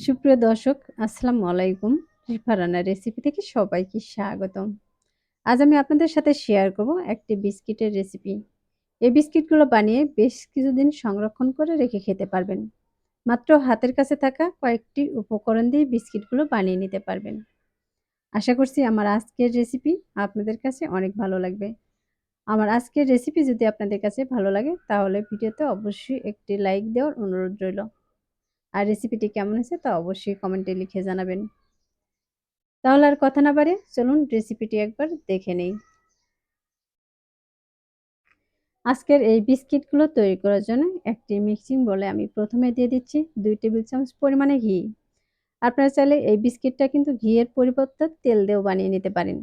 সুপ্রিয় দর্শক, আসসালামু আলাইকুম। রিফা রান্নার রেসিপি থেকে সবাইকে স্বাগতম। আজ আমি আপনাদের সাথে শেয়ার করব একটি বিস্কিটের রেসিপি এই বিস্কিটগুলো বানিয়ে বেশ কিছুদিন সংরক্ষণ করে রেখে খেতে পারবেন। মাত্র হাতের কাছে থাকা কয়েকটি উপকরণ দিয়ে বিস্কিটগুলো বানিয়ে নিতে পারবেন। আশা করছি আমার আজকের রেসিপি আপনাদের কাছে অনেক ভালো লাগবে। আমার আজকের রেসিপি যদি আপনাদের কাছে ভালো লাগে, তাহলে ভিডিওতে অবশ্যই একটি লাইক দেওয়ার অনুরোধ রইল। আর রেসিপিটি কেমন হয়েছে তা অবশ্যই কমেন্টে লিখে জানাবেন। তাহলে আর কথা না পারে চলুন রেসিপিটি একবার দেখে নেই। আজকের এই বিস্কিটগুলো তৈরি করার জন্য একটি মিক্সিং বলে আমি প্রথমে দিয়ে দিচ্ছি দুই টেবিল চামচ পরিমাণে ঘি। আপনারা চাইলে এই বিস্কিটটা কিন্তু ঘিয়ের পরিবর্তে তেল দিয়েও বানিয়ে নিতে পারেন।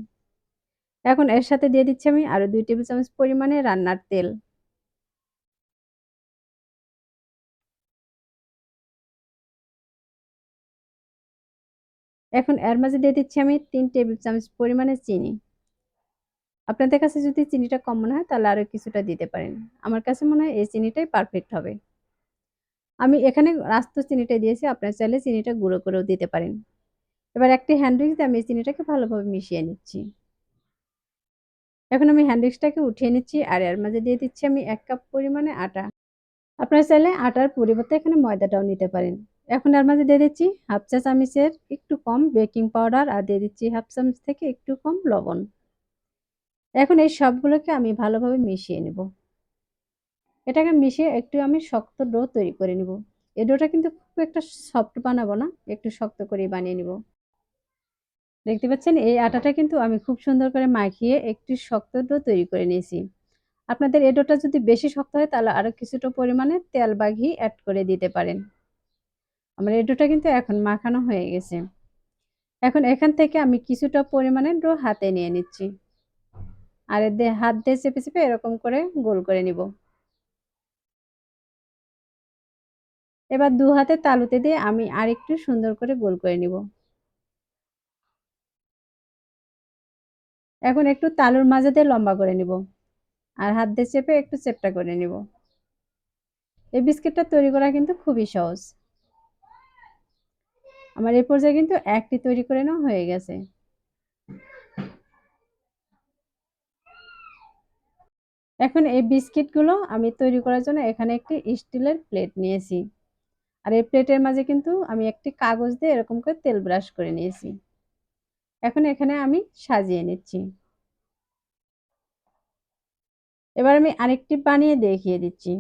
এখন এর সাথে দিয়ে দিচ্ছি আমি আরও দুই টেবিল চামচ পরিমাণে রান্নার তেল। এখন এর মাঝে দিয়ে দিচ্ছি আমি তিন টেবিল চামচ পরিমাণে চিনি। আপনাদের কাছে যদি চিনিটা কম মনে হয়, তাহলে আরও কিছুটা দিতে পারেন। আমার কাছে মনে হয় এই চিনিটাই পারফেক্ট হবে। আমি এখানে রাস্ত চিনিটা দিয়েছি, আপনার চাইলে চিনিটা গুঁড়ো করেও দিতে পারেন। এবার একটি হ্যান্ডউইক্স দিয়ে আমি এই চিনিটাকে ভালোভাবে মিশিয়ে নিচ্ছি। এখন আমি হ্যান্ডউইক্সটাকে উঠিয়ে নিচ্ছি আর এর মাঝে দিয়ে দিচ্ছি আমি এক কাপ পরিমাণে আটা। আপনারা চাইলে আটার পরিবর্তে এখানে ময়দাটাও নিতে পারেন। এখন এর মাঝে দিয়ে দিচ্ছি হাফ চা চামচের একটু কম বেকিং পাউডার আর দিয়ে দিচ্ছি হাফ চামচ থেকে একটু কম লবণ। এখন এই সবগুলোকে আমি ভালোভাবে মিশিয়ে নেব। এটাকে মিশিয়ে একটু আমি শক্ত ডো তৈরি করে নিব। এই ডোটা কিন্তু খুব একটা সফট বানাবো না, একটু শক্ত করে বানিয়ে নিব। দেখতে পাচ্ছেন এই আটাটা কিন্তু আমি খুব সুন্দর করে মাখিয়ে একটি শক্ত ডো তৈরি করে নিয়েছি। আপনাদের এই ডোটা যদি বেশি শক্ত হয় তাহলে আরও কিছুটা পরিমাণে তেল বা ঘি অ্যাড করে দিতে পারেন। আমার এই ডোটা কিন্তু এখন মাখানো হয়ে গেছে। এখন এখান থেকে আমি কিছুটা পরিমাণে ডো হাতে নিয়ে নিচ্ছি। আর হাত দিয়ে চেপে চেপে এরকম করে গোল করে নিব। এবার দু হাতে তালুতে দিয়ে আমি আরেকটু সুন্দর করে গোল করে নিব। এখন একটু তালুর মাঝে দিয়ে লম্বা করে নিব। আর হাত দিয়ে চেপে একটু চেপটা করে নিব। এই বিস্কিটটা তৈরি করা কিন্তু খুবই সহজ। আমার এই পর্যায়ে কিন্তু একটি তৈরি করে নেওয়া হয়ে গেছে। এখন এই বিস্কিটগুলো আমি তৈরি করার জন্য এখানে একটি স্টিলের প্লেট নিয়েছি। আর এই প্লেটের মাঝে কিন্তু আমি একটি কাগজ দিয়ে এরকম করে তেল ব্রাশ করে নিয়েছি। এখন এখানে আমি সাজিয়ে নিচ্ছি। এবার আমি আরেকটি বানিয়ে দেখিয়ে দিচ্ছি।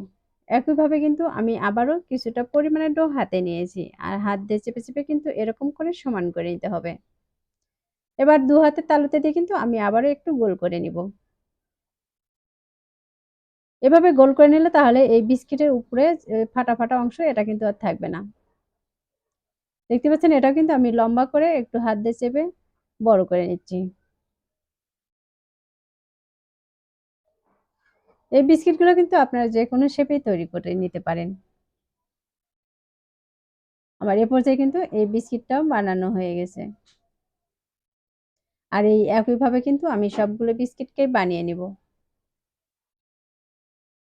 একইভাবে কিন্তু আমি আবারও কিছুটা পরিমাণে ডো হাতে নিয়েছি আর হাত দিয়ে চেপে চেপে কিন্তু এরকম করে সমান করে নিতে হবে। এবার দু হাতে তালুতে দিয়ে কিন্তু আমি আবারও একটু গোল করে নিব। এভাবে গোল করে নিলে তাহলে এই বিস্কিটের উপরে ফাটা ফাটা অংশ এটা কিন্তু আর থাকবে না। দেখতে পাচ্ছেন এটাও কিন্তু আমি লম্বা করে একটু হাত দিয়ে চেপে বড় করে নিচ্ছি। এই বিস্কিটগুলো কিন্তু আপনারা যে কোনো শেপেই তৈরি করে নিতে পারেন। আমার এ পর্যায়ে কিন্তু এই বিস্কিটটাও বানানো হয়ে গেছে। আর এই একইভাবে কিন্তু আমি সবগুলো বিস্কিটকে বানিয়ে নিব।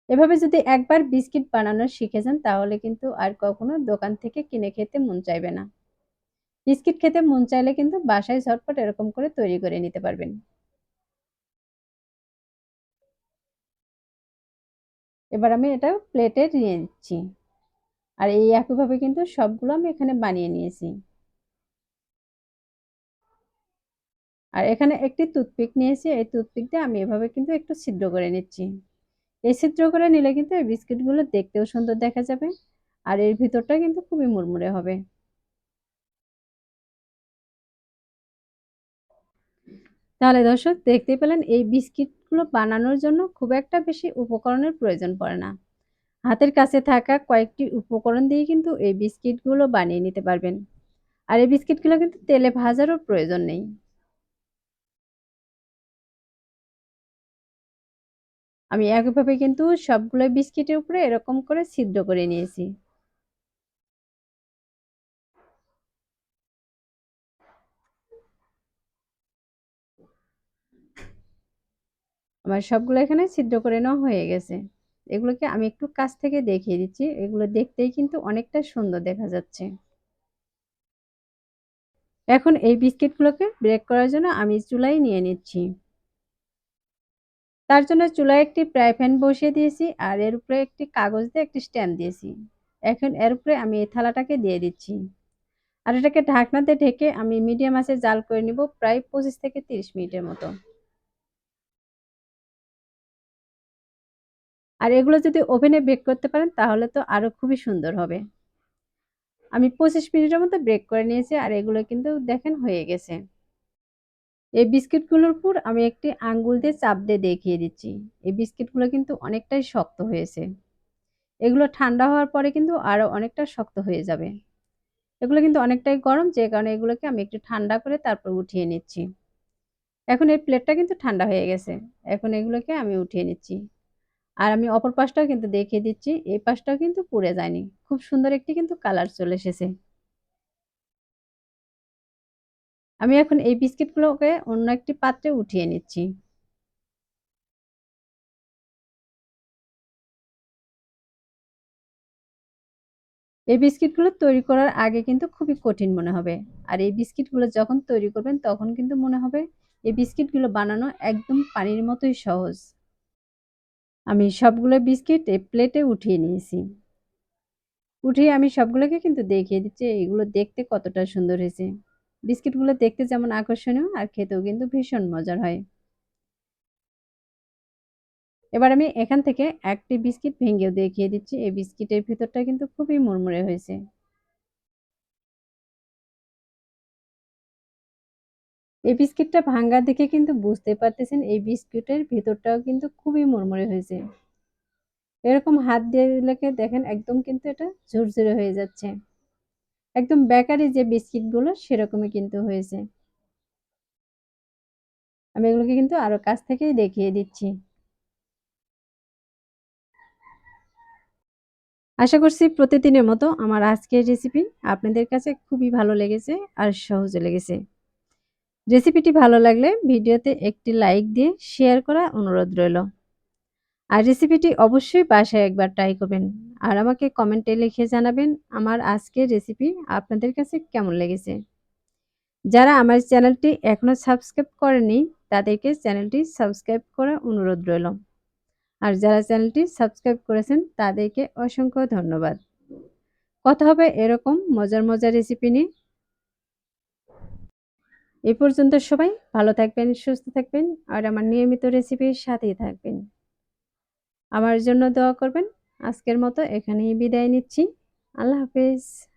এভাবে যদি একবার বিস্কিট বানানো শিখে যান, তাহলে কিন্তু আর কখনো দোকান থেকে কিনে খেতে মন চাইবে না। বিস্কিট খেতে মন চাইলে কিন্তু বাসায় ঝটপট এরকম করে তৈরি করে নিতে পারবেন। এবার আমি এটা প্লেটে নিয়ে নিচ্ছি। আর এই একইভাবে কিন্তু সবগুলো আমি এখানে বানিয়ে নিয়েছি। আর এখানে একটি টুথপিক নিয়েছি। এই টুথপিক দিয়ে আমি এভাবে কিন্তু একটু ছিদ্র করে নিচ্ছি। এই ছিদ্র করে নিলে কিন্তু এই বিস্কিটগুলো দেখতেও সুন্দর দেখা যাবে। আর এর ভিতরটা কিন্তু খুবই মুড়মুড়ে হবে। তাহলে দর্শক দেখতে পেলেন এই বিস্কিটগুলো বানানোর জন্য খুব একটা বেশি উপকরণের প্রয়োজন পড়ে না। হাতের কাছে থাকা কয়েকটি উপকরণ দিয়ে কিন্তু এই বিস্কিটগুলো বানিয়ে নিতে পারবেন। আর এই বিস্কিটগুলো কিন্তু তেলে ভাজারও প্রয়োজন নেই। আমি একভাবে কিন্তু সবগুলো বিস্কিটের উপরে এরকম করে ছিদ্র করে নিয়েছি। আমার সবগুলো এখানে ছিদ্র করে নেওয়া হয়ে গেছে। এগুলোকে আমি একটু কাছ থেকে দেখিয়ে দিচ্ছি। এগুলো দেখতেই কিন্তু অনেকটা সুন্দর দেখা যাচ্ছে। এখন এই বিস্কিটগুলোকে ব্রেক করার জন্য আমি চুলাই নিয়ে নিচ্ছি। তার জন্য চুলায় একটি ফ্রাই প্যান বসিয়ে দিয়েছি আর এর উপরে একটি কাগজ দিয়ে একটি স্ট্যান্ড দিয়েছি। এখন এর উপরে আমি এই থালাটাকে দিয়ে দিচ্ছি। আর এটাকে ঢাকনাতে ঢেকে আমি মিডিয়াম আঁচে জাল করে নিব প্রায় পঁচিশ থেকে তিরিশ মিনিটের মতো। আর এগুলো যদি ওভেনে বেক করতে পারেন, তাহলে তো আরও খুবই সুন্দর হবে। আমি পঁচিশ মিনিটের মতো ব্রেক করে নিয়েছি আর এগুলো কিন্তু দেখেন হয়ে গেছে। এই বিস্কিটগুলোর উপর আমি একটি আঙ্গুল দিয়ে চাপ দিয়ে দেখিয়ে দিচ্ছি। এই বিস্কিটগুলো কিন্তু অনেকটাই শক্ত হয়েছে। এগুলো ঠান্ডা হওয়ার পরে কিন্তু আরও অনেকটা শক্ত হয়ে যাবে। এগুলো কিন্তু অনেকটাই গরম, যে কারণে এগুলোকে আমি একটু ঠান্ডা করে তারপর উঠিয়ে নিচ্ছি। এখন এই প্লেটটা কিন্তু ঠান্ডা হয়ে গেছে। এখন এগুলোকে আমি উঠিয়ে নিচ্ছি। আর আমি অপর পাশটাও কিন্তু দেখিয়ে দিচ্ছি, এই পাশটাও কিন্তু পুড়ে যায়নি। খুব সুন্দর একটি কিন্তু কালার চলে এসেছে। আমি এখন এই বিস্কিটগুলোকে অন্য একটি পাত্রে উঠিয়ে নিচ্ছি। এই বিস্কিটগুলো তৈরি করার আগে কিন্তু খুবই কঠিন মনে হবে। আর এই বিস্কিটগুলো যখন তৈরি করবেন তখন কিন্তু মনে হবে, এই বিস্কিটগুলো বানানো একদম পানির মতোই সহজ। আমি সবগুলো বিস্কিট এই প্লেটে উঠিয়ে নিয়েছি। উঠিয়ে আমি সবগুলোকে কিন্তু দেখিয়ে দিচ্ছি, এগুলো দেখতে কতটা সুন্দর হয়েছে। বিস্কিটগুলো দেখতে যেমন আকর্ষণীয় আর খেতেও কিন্তু ভীষণ মজার হয়। এবার আমি এখান থেকে একটি বিস্কিট ভেঙেও দেখিয়ে দিচ্ছি। এই বিস্কিটের ভিতরটা কিন্তু খুবই মুড়মুড়ে হয়েছে। এই বিস্কিটটা ভাঙ্গা দেখে কিন্তু বুঝতে পারতেছেন, এই বিস্কিটের ভিতরটাও কিন্তু খুবই মুড়মুড়ে হয়েছে। এরকম হাত দিয়ে দিলে দেখেন একদম কিন্তু এটা ঝুরঝুরে হয়ে যাচ্ছে। একদম বেকারি যে বিস্কিটগুলো সেরকমই কিন্তু হয়েছে। আমি এগুলোকে কিন্তু আরও কাছ থেকেই দেখিয়ে দিচ্ছি। আশা করছি প্রতিদিনের মতো আমার আজকের রেসিপি আপনাদের কাছে খুবই ভালো লেগেছে আর সহজে লেগেছে। রেসিপিটি ভালো লাগলে ভিডিওতে একটি লাইক দিয়ে শেয়ার করা অনুরোধ রইল। আর রেসিপিটি অবশ্যই বাসায় একবার ট্রাই করবেন। আর আমাকে কমেন্টে লিখে জানাবেন আমার আজকের রেসিপি আপনাদের কাছে কেমন লেগেছে। যারা আমার চ্যানেলটি এখনও সাবস্ক্রাইব করেনি তাদেরকে চ্যানেলটি সাবস্ক্রাইব করার অনুরোধ রইল। আর যারা চ্যানেলটি সাবস্ক্রাইব করেছেন, তাদেরকে অসংখ্য ধন্যবাদ। কথা হবে এরকম মজার মজার রেসিপি নিয়ে। এ পর্যন্ত সবাই ভালো থাকবেন, সুস্থ থাকবেন আর আমার নিয়মিত রেসিপির সাথেই থাকবেন। আমার জন্য দোয়া করবেন। আজকের মতো এখানেই বিদায় নিচ্ছি। আল্লাহ হাফেজ।